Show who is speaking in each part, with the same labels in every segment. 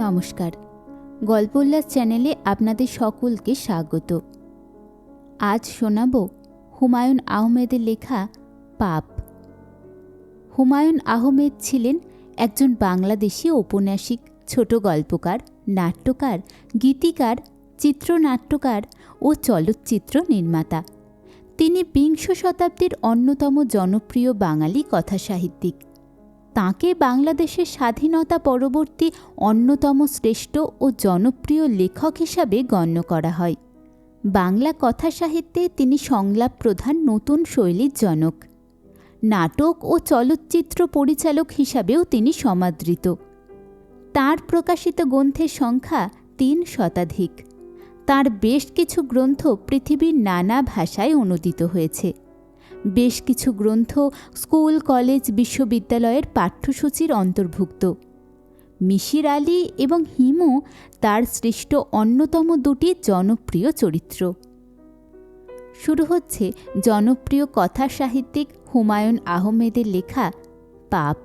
Speaker 1: নমস্কার। গল্প উল্লাস চ্যানেলে আপনাদের সকলকে স্বাগত। আজ শোনাব হুমায়ুন আহমেদের লেখা পাপ। হুমায়ুন আহমেদ ছিলেন একজন বাংলাদেশি ঔপন্যাসিক, ছোট গল্পকার, নাট্যকার, গীতিকার, চিত্রনাট্যকার ও চলচ্চিত্র নির্মাতা। তিনি বিংশ শতাব্দীর অন্যতম জনপ্রিয় বাঙালি কথাসাহিত্যিক। তাঁকে বাংলাদেশের স্বাধীনতা পরবর্তী অন্যতম শ্রেষ্ঠ ও জনপ্রিয় লেখক হিসাবে গণ্য করা হয়। বাংলা কথা সাহিত্যে তিনি সংলাপ প্রধান নতুন শৈলীর জনক। নাটক ও চলচ্চিত্র পরিচালক হিসাবেও তিনি সমাদৃত। তার প্রকাশিত গ্রন্থের সংখ্যা তিন শতাধিক। তার বেশ কিছু গ্রন্থ পৃথিবীর নানা ভাষায় অনুদিত হয়েছে। বেশ কিছু গ্রন্থ স্কুল, কলেজ, বিশ্ববিদ্যালয়ের পাঠ্যসূচির অন্তর্ভুক্ত। মিশির আলী এবং হিমু তার সৃষ্ট অন্যতম দুটি জনপ্রিয় চরিত্র। শুরু হচ্ছে জনপ্রিয় কথা সাহিত্যিক হুমায়ুন আহমেদের লেখা পাপ।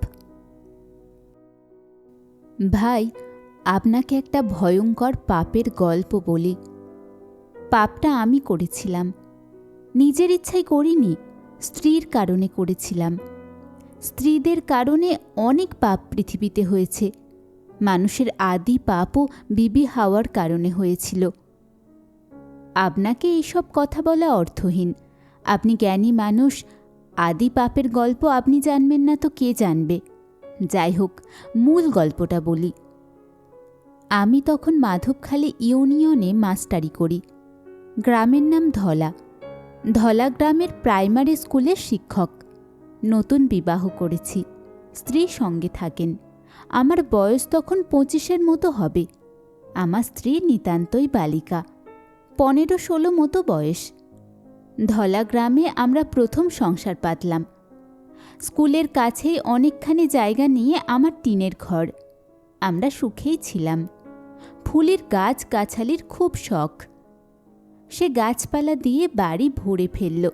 Speaker 1: ভাই, আপনাকে একটা ভয়ঙ্কর পাপের গল্প বলি। পাপটা আমি করেছিলাম। নিজের ইচ্ছাই করিনি স্ত্রীর কারণে করেছিলাম। স্ত্রীদের কারণে অনেক পাপ পৃথিবীতে হয়েছে। মানুষের আদি পাপও বিবি হাওয়ার কারণে হয়েছিল। আপনাকে এইসব কথা বলা অর্থহীন। আপনি জ্ঞানী মানুষ, আদি পাপের গল্প আপনি জানবেন না তো কে জানবে? যাই হোক, মূল গল্পটা বলি। আমি তখন মাধবখালী ইউনিয়নে মাস্টারি করি। গ্রামের নাম ধলা। ধলা গ্রামের প্রাইমারি স্কুলের শিক্ষক। নতুন বিবাহ করেছি। স্ত্রী সঙ্গে থাকেন। আমার বয়স তখন পঁচিশের মতো হবে। আমার স্ত্রী নিতান্তই বালিকা। পনেরো ষোলো মতো বয়স। ধলা গ্রামে আমরা প্রথম সংসার পাতলাম। স্কুলের কাছেই অনেকখানি জায়গা নিয়ে আমার টিনের ঘর। আমরা সুখেই ছিলাম। ফুলের গাছ গাছালির খুব শখ। সে গাছপালা দিয়ে বাড়ি ভরে ফেলল।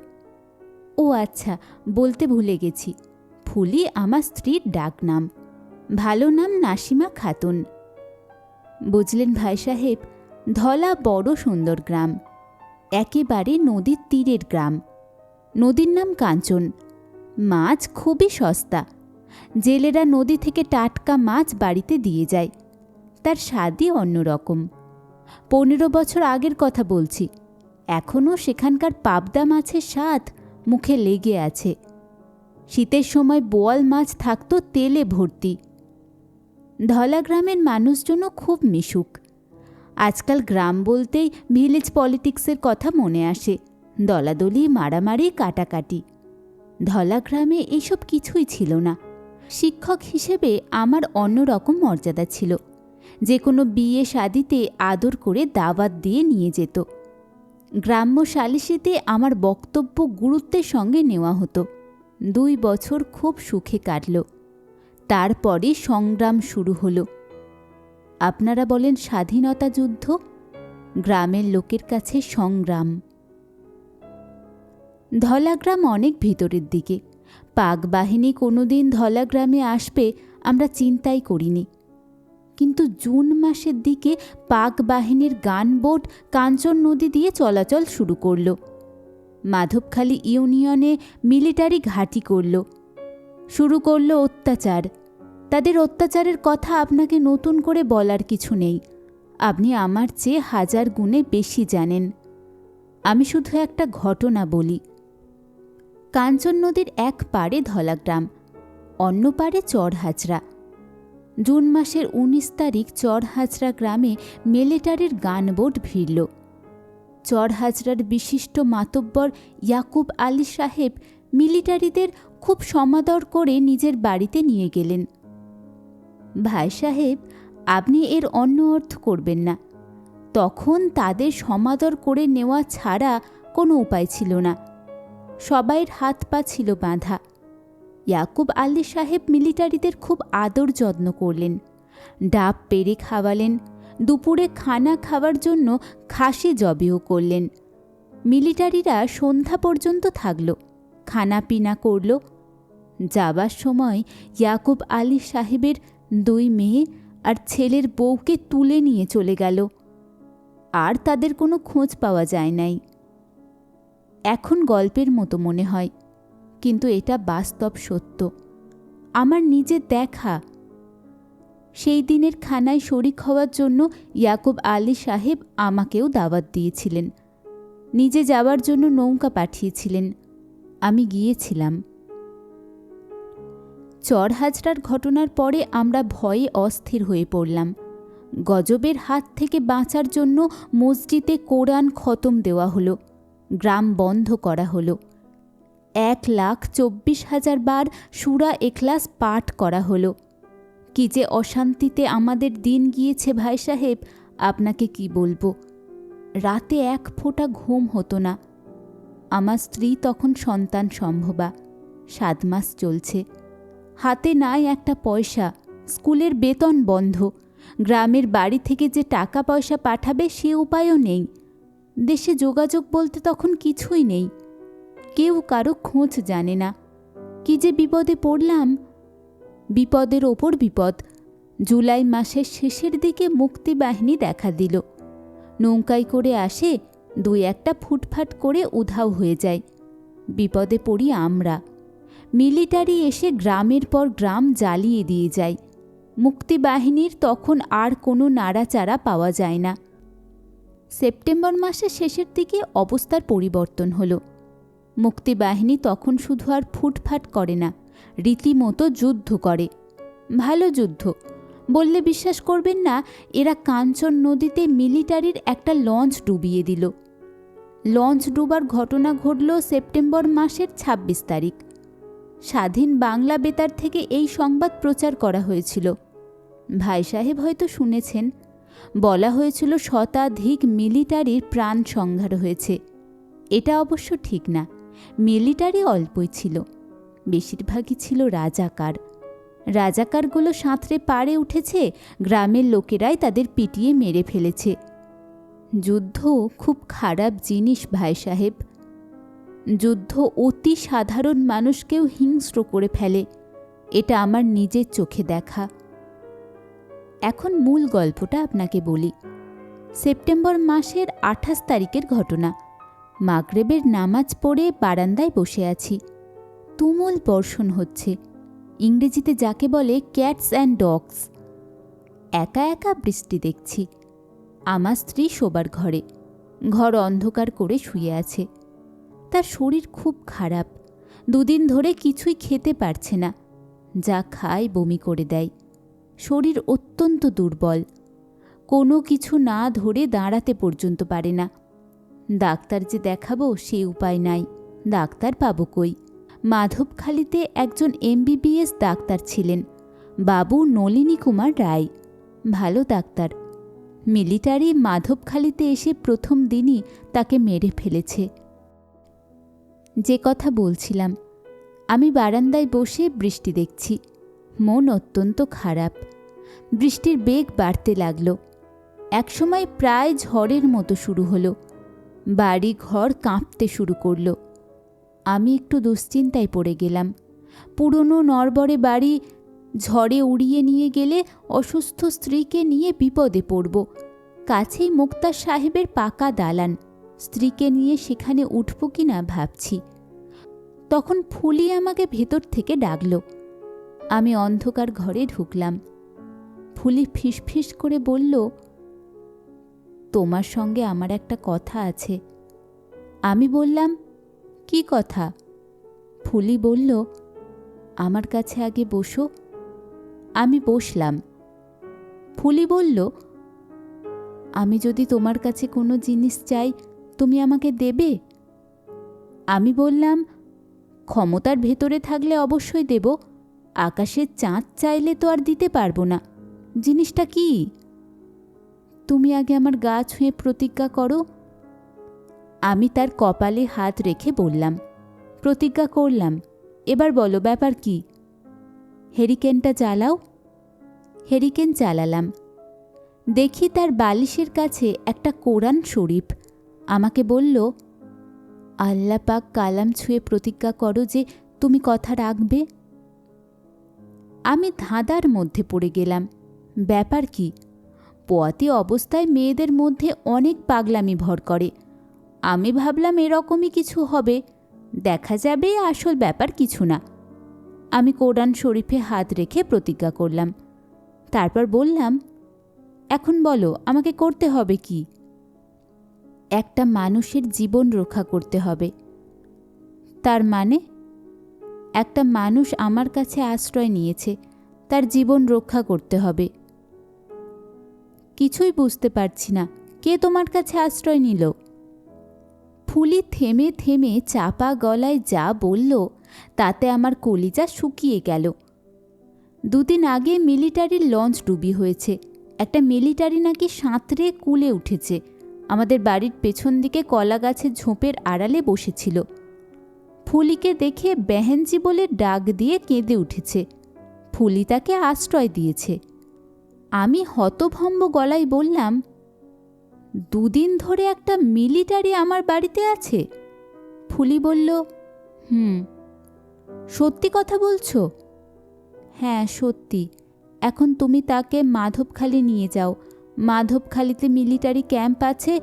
Speaker 1: ও আচ্ছা বলতে ভুলে গেছি। ফুলি আমার স্ত্রীর ডাক নাম ভালো নাম নাসিমা খাতুন। বুঝলেন ভাই সাহেব, ধলা বড় সুন্দর গ্রাম। একেবারে নদীর তীরের গ্রাম। নদীর নাম কাঞ্চন। মাছ খুবই সস্তা। জেলেরা নদী থেকে টাটকা মাছ বাড়িতে দিয়ে যায়। তার স্বাদই অন্যরকম। পনেরো বছর আগের কথা বলছি। এখনও সেখানকার পাবদা মাছের স্বাদ মুখে লেগে আছে। শীতের সময় বোয়াল মাছ থাকতো তেলে ভর্তি। ধলা গ্রামের মানুষজনও খুব মিশুক। আজকাল গ্রাম বলতেই ভিলেজ পলিটিক্সের কথা মনে আসে, দলাদলি, মারামারি, কাটাকাটি। ধলা গ্রামে এইসব কিছুই ছিল না। শিক্ষক হিসেবে আমার অন্যরকম মর্যাদা ছিল। যে কোনো বিয়ে শাদিতে আদর করে দাওয়াত দিয়ে নিয়ে যেত। গ্রাম্য সালিসিতে আমার বক্তব্য গুরুত্বের সঙ্গে নেওয়া হতো। দুই বছর খুব সুখে কাটল। তারপরে সংগ্রাম শুরু হলো। আপনারা বলেন স্বাধীনতা যুদ্ধ? গ্রামের লোকের কাছে সংগ্রাম। ধলাগ্রাম অনেক ভিতরের দিকে। পাক বাহিনী কোনোদিন ধলাগ্রামে আসবে আমরা চিন্তাই করিনি। কিন্তু জুন মাসের দিকে পাক বাহিনীর গানবোট কাঞ্চন নদী দিয়ে চলাচল শুরু করল। মাধবখালী ইউনিয়নে মিলিটারি ঘাঁটি করল। শুরু করল অত্যাচার। তাদের অত্যাচারের কথা আপনাকে নতুন করে বলার কিছু নেই। আপনি আমার চেয়ে হাজার গুণে বেশি জানেন। আমি শুধু একটা ঘটনা বলি। কাঞ্চন নদীর এক পাড়ে ধলাগ্রাম, অন্য পাড়ে চরহাজরা। জুন মাসের উনিশ তারিখ চরহাজরা গ্রামে মিলিটারির গানবোট ভিড়ল। চরহাজরার বিশিষ্ট মাতব্বর ইয়াকুব আলী সাহেব মিলিটারিদের খুব সমাদর করে নিজের বাড়িতে নিয়ে গেলেন। ভাই সাহেব, আপনি এর অন্য অর্থ করবেন না। তখন তাদের সমাদর করে নেওয়া ছাড়া কোনো উপায় ছিল না। সবাইয়ের হাত পা ছিল বাঁধা। ইয়াকুব আলী সাহেব মিলিটারিদের খুব আদর যত্ন করলেন। ডাব পেরে খাওয়ালেন, দুপুরে খানা খাওয়ার জন্য খাসি জবেও করলেন। মিলিটারিরা সন্ধ্যা পর্যন্ত থাকল, খানা পিনা করল। যাবার সময় ইয়াকুব আলী সাহেবের দুই মেয়ে আর ছেলের বউকে তুলে নিয়ে চলে গেল। আর তাদের কোনো খোঁজ পাওয়া যায় নাই। এখন গল্পের মতো মনে হয়। কিন্তু এটা বাস্তব সত্য। আমার নিজের দেখা। সেই দিনের খানায় শরিক হওয়ার জন্য ইয়াকুব আলী সাহেব আমাকেও দাওয়াত দিয়েছিলেন। নিজে যাওয়ার জন্য নৌকা পাঠিয়েছিলেন। আমি গিয়েছিলাম। চরহাজরার ঘটনার পরে আমরা ভয়ে অস্থির হয়ে পড়লাম। গজবের হাত থেকে বাঁচার জন্য মসজিদে কোরআন খতম দেওয়া হলো। গ্রাম বন্ধ করা হলো। এক লাখ চব্বিশ হাজার বার সুরা এখলাস পাঠ করা হলো। কি যে অশান্তিতে আমাদের দিন গিয়েছে ভাই সাহেব, আপনাকে কি বলব? রাতে এক ফোঁটা ঘুম হতো না। আমার স্ত্রী তখন সন্তান সম্ভবা, সাত মাস চলছে। হাতে নাই একটা পয়সা, স্কুলের বেতন বন্ধ। গ্রামের বাড়ি থেকে যে টাকা পয়সা পাঠাবে সে উপায়ও নেই। দেশে যোগাযোগ বলতে তখন কিছুই নেই। কেউ কারও খোঁজ জানে না। কি যে বিপদে পড়লাম? বিপদের ওপর বিপদ। জুলাই মাসের শেষের দিকে মুক্তিবাহিনী দেখা দিল। নৌকায় করে আসে দুই একটা ফুটফাট করে উধাও হয়ে যায়। বিপদে পড়ি আমরা। মিলিটারি এসে গ্রামের পর গ্রাম জ্বালিয়ে দিয়ে যায়। মুক্তিবাহিনীর তখন আর কোনো নাড়াচাড়া পাওয়া যায় না। সেপ্টেম্বর মাসের শেষের দিকে অবস্থার পরিবর্তন হলো। মুক্তিবাহিনী তখন শুধু আর ফুটফাট করে না, রীতিমতো যুদ্ধ করে। ভালো যুদ্ধ। বললে বিশ্বাস করবেন না, এরা কাঞ্চন নদীতে মিলিটারির একটা লঞ্চ ডুবিয়ে দিল। লঞ্চ ডুবার ঘটনা ঘটল সেপ্টেম্বর মাসের ২৬ তারিখ। স্বাধীন বাংলা বেতার থেকে এই সংবাদ প্রচার করা হয়েছিল। ভাই সাহেব হয়তো শুনেছেন, বলা হয়েছিল শতাধিক মিলিটারির প্রাণ সংহার হয়েছে। এটা অবশ্য ঠিক না। মিলিটারি অল্পই ছিল। বেশিরভাগই ছিল রাজাকার। রাজাকারগুলো সাঁতরে পাড়ে উঠেছে, গ্রামের লোকেরাই তাদের পিটিয়ে মেরে ফেলেছে। যুদ্ধ খুব খারাপ জিনিস ভাই সাহেব। যুদ্ধ অতি সাধারণ মানুষকেও হিংস্র করে ফেলে। এটা আমার নিজের চোখে দেখা। এখন মূল গল্পটা আপনাকে বলি। সেপ্টেম্বর মাসের আঠাশ তারিখের ঘটনা। মাগরেবের নামাজ পড়ে বারান্দায় বসে আছি। তুমুল বর্ষণ হচ্ছে। ইংরেজিতে যাকে বলে ক্যাটস অ্যান্ড ডগস। একা একা বৃষ্টি দেখছি। আমার স্ত্রী শোবার ঘরে। ঘর অন্ধকার করে শুয়ে আছে। তার শরীর খুব খারাপ। দুদিন ধরে কিছুই খেতে পারছে না। যা খায় বমি করে দেয়। শরীর অত্যন্ত দুর্বল। কোনো কিছু না ধরে দাঁড়াতে পর্যন্ত পারে না। ডাক্তার যে দেখাবো সে উপায় নাই। ডাক্তার পাবো কই? মাধবখালীতে একজন এমবিবিএস ডাক্তার ছিলেন, বাবু নলিনী কুমার রায়। ভালো ডাক্তার। মিলিটারি মাধবখালীতে এসে প্রথম দিনই তাকে মেরে ফেলেছে। যে কথা বলছিলাম, আমি বারান্দায় বসে বৃষ্টি দেখছি। মন অত্যন্ত খারাপ। বৃষ্টির বেগ বাড়তে লাগল। একসময় প্রায় ঝড়ের মতো শুরু হলো। বাড়ি ঘর কাঁপতে শুরু করল। আমি একটু দুশ্চিন্তায় পড়ে গেলাম। পুরনো নরবরে বাড়ি ঝড়ে উড়িয়ে নিয়ে গেলে অসুস্থ স্ত্রীকে নিয়ে বিপদে পড়ব। কাছেই মুক্তার সাহেবের পাকা দালান। স্ত্রীকে নিয়ে সেখানে উঠব কি না ভাবছি। তখন ফুলি আমাকে ভেতর থেকে ডাকল। আমি অন্ধকার ঘরে ঢুকলাম। ফুলি ফিসফিস করে বলল তোমার সঙ্গে আমার একটা কথা আছে। আমি বললাম, কি কথা? ফুলি বলল, আমার কাছে আগে বসো। আমি বসলাম। ফুলি বলল, আমি যদি তোমার কাছে কোনো জিনিস চাই, তুমি আমাকে দেবে? আমি বললাম, ক্ষমতার ভেতরে থাকলে অবশ্যই দেব। আকাশের চাঁদ চাইলে তো আর দিতে পারব না। জিনিসটা কি? তুমি আগে আমার গা ছুঁয়ে প্রতিজ্ঞা করো? আমি তার কপালে হাত রেখে বললাম, প্রতিজ্ঞা করলাম। এবার বলো, ব্যাপার কি? হেরিকেনটা চালাও হেরিকেন চালালাম দেখি তার বালিশের কাছে একটা কোরআন শরীফ। আমাকে বলল, আল্লাহ পাক কালাম ছুঁয়ে প্রতিজ্ঞা করো যে তুমি কথা রাখবে। আমি ধাঁধার মধ্যে পড়ে গেলাম। ব্যাপার কি? পোয়াতি অবস্থায় মেয়েদের মধ্যে অনেক পাগলামি ভর করে। আমি ভাবলাম এরকমই কিছু হবে। দেখা যাবে আসল ব্যাপার কিছু না। আমি কোরআন শরীফে হাত রেখে প্রতিজ্ঞা করলাম। তারপর বললাম, এখন বলো, আমাকে করতে হবে কি? একটা মানুষের জীবন রক্ষা করতে হবে। তার মানে একটা মানুষ আমার কাছে আশ্রয় নিয়েছে, তার জীবন রক্ষা করতে হবে। কিছুই বুঝতে পারছি না। কে তোমার কাছে আশ্রয় নিল? ফুলি থেমে থেমে চাপা গলায় যা বলল, তাতে আমার কলিজা শুকিয়ে গেল। দুদিন আগে মিলিটারির লঞ্চ ডুবি হয়েছে। একটা মিলিটারি নাকি সাঁতরে কুলে উঠেছে। আমাদের বাড়ির পেছন দিকে কলা গাছের ঝোপের আড়ালে বসেছিল। ফুলিকে দেখে বেহেনজি বলে ডাক দিয়ে কেঁদে উঠেছে। ফুলি তাকে আশ্রয় দিয়েছে। আমি হতভম্ব গলায় বললাম, দুদিন ধরে একটা মিলিটারি আমার বাড়িতে আছে? ফুলি বলল, হুম, সত্যি কথা বলছো? হ্যাঁ সত্যি। এখন তুমি তাকে মাধবখালি নিয়ে যাও। মাধবখালিতে মিলিটারি ক্যাম্প আছে,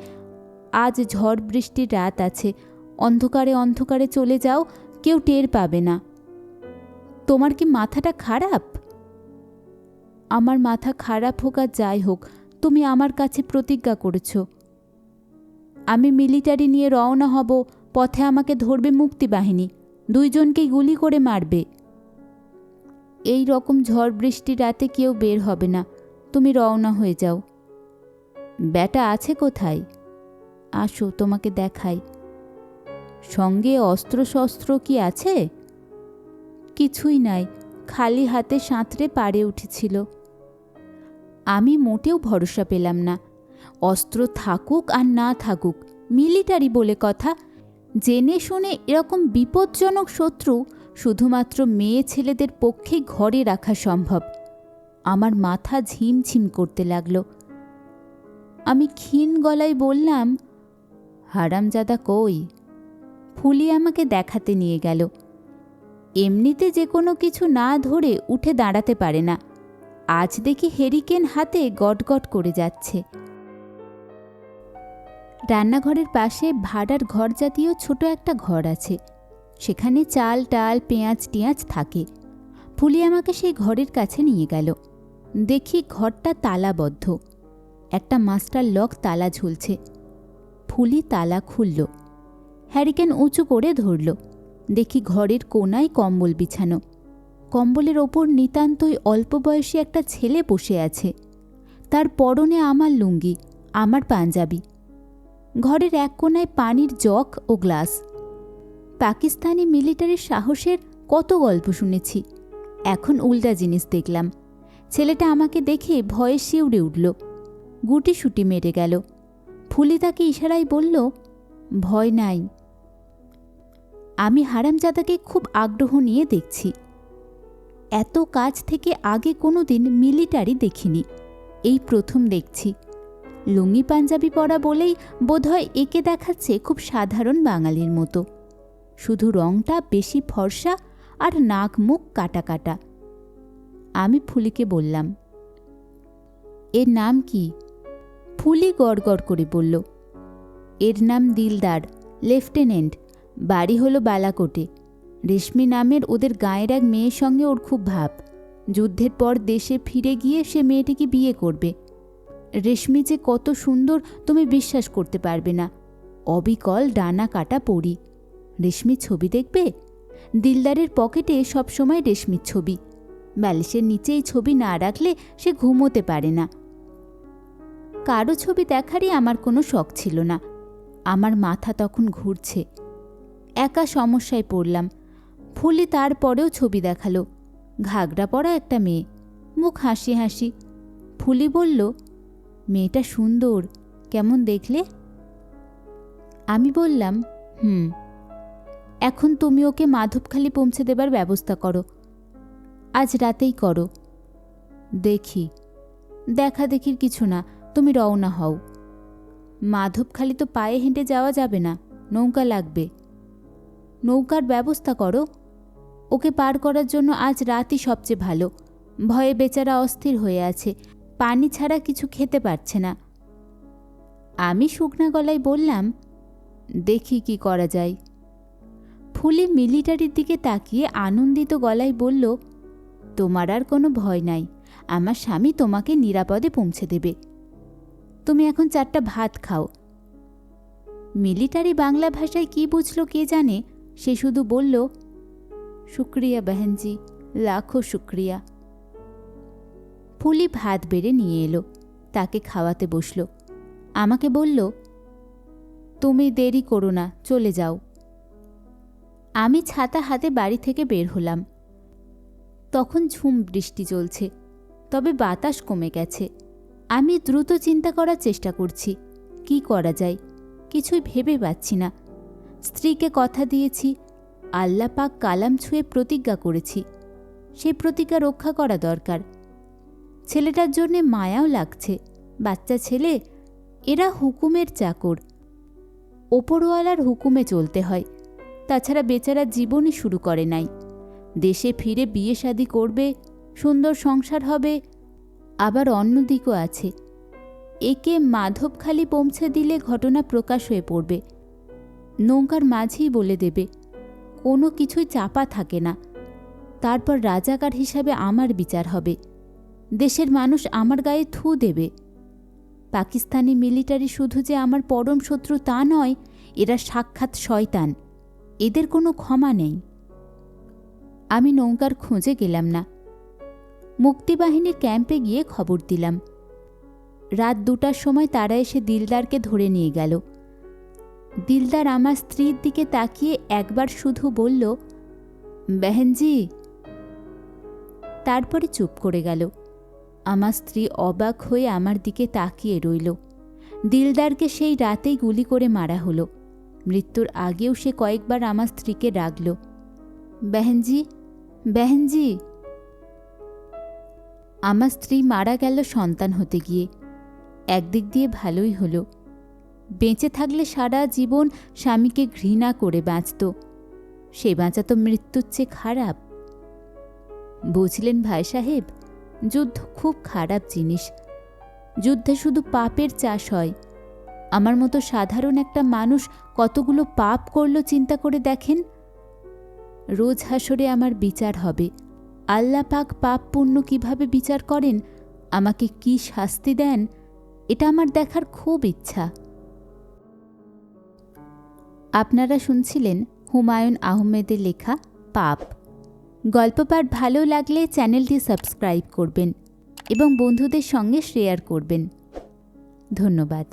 Speaker 1: আজ ঝড় বৃষ্টির রাত আছে। অন্ধকারে অন্ধকারে চলে যাও, কেউ টের পাবে না। তোমার কি মাথাটা খারাপ? আমার মাথা খারাপ হোক আর যাই হোক, তুমি আমার কাছে প্রতিজ্ঞা করেছ। আমি মিলিটারি নিয়ে রওনা হব, পথে আমাকে ধরবে মুক্তিবাহিনী, দুইজনকেই গুলি করে মারবে। এই রকম ঝড় বৃষ্টি রাতে কেউ বের হবে না, তুমি রওনা হয়ে যাও। ব্যাটা আছে কোথায়? আসো, তোমাকে দেখাই। সঙ্গে অস্ত্রশস্ত্র কি আছে? কিছুই নাই, খালি হাতে সাঁতরে পাড়ে উঠেছিল। আমি মোটেও ভরসা পেলাম না। অস্ত্র থাকুক আর না থাকুক, মিলিটারি বলে কথা। জেনে শুনে এরকম বিপজ্জনক শত্রু শুধুমাত্র মেয়ে ছেলেদের পক্ষে ঘরে রাখা সম্ভব। আমার মাথা ঝিমঝিম করতে লাগল। আমি ক্ষীণ গলায় বললাম, হারামজাদা কই? ফুলি আমাকে দেখাতে নিয়ে গেল। এমনিতে যে কোনো কিছু না ধরে উঠে দাঁড়াতে পারে না। আজ দেখি হেরিকেন হাতে গটগট করে যাচ্ছে। রান্নাঘরের পাশে ভাড়ার ঘর জাতীয় ছোট একটা ঘর আছে। সেখানে চাল টাল পেঁয়াজ, টিয়াজ থাকে। ফুলি আমাকে সেই ঘরের কাছে নিয়ে গেল। দেখি ঘরটা তালাবদ্ধ। একটা মাস্টার লক তালা ঝুলছে। ফুলি তালা খুলল। হ্যারিকেন উঁচু করে ধরল। দেখি ঘরের কোনায় কম্বল বিছানো। কম্বলের ওপর নিতান্তই অল্প বয়সী একটা ছেলে বসে আছে। তার পরনে আমার লুঙ্গি, আমার পাঞ্জাবি। ঘরের এক কোনায় পানির জগ ও গ্লাস। পাকিস্তানি মিলিটারির সাহসের কত গল্প শুনেছি। এখন উল্টা জিনিস দেখলাম। ছেলেটা আমাকে দেখে ভয়ে শিউড়ে উঠল। গুটি সুটি মেরে গেল। ফুলি তাকে ইশারায় বলল, ভয় নাই। আমি হারামজাদাকে খুব আগ্রহ নিয়ে দেখছি। এত কাজ থেকে আগে কোনো দিন মিলিটারি দেখিনি। এই প্রথম দেখছি। লুঙ্গি পাঞ্জাবি পরা বলেই বোধহয় একে দেখাচ্ছে খুব সাধারণ বাঙালির মতো। শুধু রংটা, বেশি ফর্সা আর নাক মুখ কাটা কাটা। আমি ফুলিকে বললাম, এর নাম কি? ফুলি গড় গড় করে বলল, এর নাম দিলদার, লেফটেন্যান্ট, বাড়ি হলো বালাকোটে। রেশমি নামের ওদের গায়ের এক মেয়ের সঙ্গে ওর খুব ভাব। যুদ্ধের পর দেশে ফিরে গিয়ে সে মেয়েটিকে বিয়ে করবে। রেশমি যে কত সুন্দর, তুমি বিশ্বাস করতে পারবে না। অবিকল ডানা কাটা পড়ি রেশমির ছবি দেখবে? দিলদারের পকেটে সবসময় রেশমির ছবি। ব্যালিশের নিচে এই ছবি না রাখলে সে ঘুমোতে পারে না। কারও ছবি দেখারই আমার কোনো শখ ছিল না। আমার মাথা তখন ঘুরছে। একা সমস্যায় পড়লাম। ফুলি তারপরেও ছবি দেখাল। ঘাগরা পরা একটা মেয়ে। মুখ হাসি হাসি। ফুলি বলল, মেয়েটা সুন্দর, কেমন দেখলে? আমি বললাম, হুম। এখন তুমি ওকে মাধবখালি পৌঁছে দেবার ব্যবস্থা করো। আজ রাতেই করো। দেখি। দেখা দেখির কিছু না, তুমি রওনা হও। মাধবখালি তো পায়ে হেঁটে যাওয়া যাবে না, নৌকা লাগবে। নৌকার ব্যবস্থা করো। ওকে পার করার জন্য আজ রাতই সবচেয়ে ভালো। ভয়ে বেচারা অস্থির হয়ে আছে। পানি ছাড়া কিছু খেতে পারছে না। আমি শুকনা গলায় বললাম, দেখি কি করা যায়। ফুলি মিলিটারির দিকে তাকিয়ে আনন্দিত গলায় বলল, তোমার আর কোনো ভয় নাই। আমার স্বামী তোমাকে নিরাপদে পৌঁছে দেবে। তুমি এখন চারটা ভাত খাও। মিলিটারি বাংলা ভাষায় কি বুঝলো কে জানে? সে শুধু বলল শুক্রিয়া বেহেনজি, লাখো শুক্রিয়া। ফুলি ভাত বেড়ে নিয়ে এলো, তাকে খাওয়াতে বসল। আমাকে বলল, তুমি দেরি করো না, চলে যাও। আমি ছাতা হাতে বাড়ি থেকে বের হলাম। তখন ঝুম বৃষ্টি চলছে তবে বাতাস কমে গেছে। আমি দ্রুত চিন্তা করার চেষ্টা করছি, কি করা যায়? কিছুই ভেবে পাচ্ছি না। স্ত্রীকে কথা দিয়েছি আল্লাহ পাক কালাম ছুঁয়ে প্রতিজ্ঞা করেছি। সেই প্রতিজ্ঞা রক্ষা করা দরকার। ছেলেটার জন্যে মায়াও লাগছে। বাচ্চা ছেলে, এরা হুকুমের চাকর। ওপরওয়ালার হুকুমে চলতে হয়। তাছাড়া বেচারা জীবনই শুরু করে নাই। দেশে ফিরে বিয়ে শাদি করবে, সুন্দর সংসার হবে, আবার অন্য অন্যদিকও আছে। একে মাধবখালি পৌঁছে দিলে ঘটনা প্রকাশ হয়ে পড়বে। নৌকার মাঝেই বলে দেবে কোনো কিছুই চাপা থাকে না। তারপর রাজাকার হিসাবে আমার বিচার হবে। দেশের মানুষ আমার গায়ে থু দেবে। পাকিস্তানি মিলিটারি শুধু যে আমার পরম শত্রু তা নয়, এরা সাক্ষাৎ শয়তান। এদের কোনো ক্ষমা নেই। আমি নৌকার খোঁজে গেলাম না। মুক্তিবাহিনীর ক্যাম্পে গিয়ে খবর দিলাম। রাত দুটার সময় তারা এসে দিলদারকে ধরে নিয়ে গেল। দিলদার আমার স্ত্রীর দিকে তাকিয়ে একবার শুধু বলল, বেহেনজি। তারপরে চুপ করে গেল। আমার স্ত্রী অবাক হয়ে আমার দিকে তাকিয়ে রইল। দিলদারকে সেই রাতেই গুলি করে মারা হলো। মৃত্যুর আগেও সে কয়েকবার আমার স্ত্রীকে ডাকল বেহেনজি বেহেনজি। আমার স্ত্রী মারা গেল সন্তান হতে গিয়ে। একদিক দিয়ে ভালোই হলো। বেঁচে থাকলে সারা জীবন স্বামীকে ঘৃণা করে বাঁচত। সে বাঁচা তো মৃত্যুর চেয়ে খারাপ। বুঝলেন ভাই সাহেব, যুদ্ধ খুব খারাপ জিনিস। যুদ্ধে শুধু পাপের চাষ হয়। আমার মতো সাধারণ একটা মানুষ কতগুলো পাপ করল চিন্তা করে দেখেন? রোজ হাসরে আমার বিচার হবে। আল্লাহ পাক পাপ পুণ্য কীভাবে বিচার করেন? আমাকে কি শাস্তি দেন? এটা আমার দেখার খুব ইচ্ছা। আপনারা শুনছিলেন হুমায়ুন আহমেদের লেখা পাপ। গল্প পাঠ ভালো লাগলে চ্যানেলটি সাবস্ক্রাইব করবেন এবং বন্ধুদের সঙ্গে শেয়ার করবেন। ধন্যবাদ।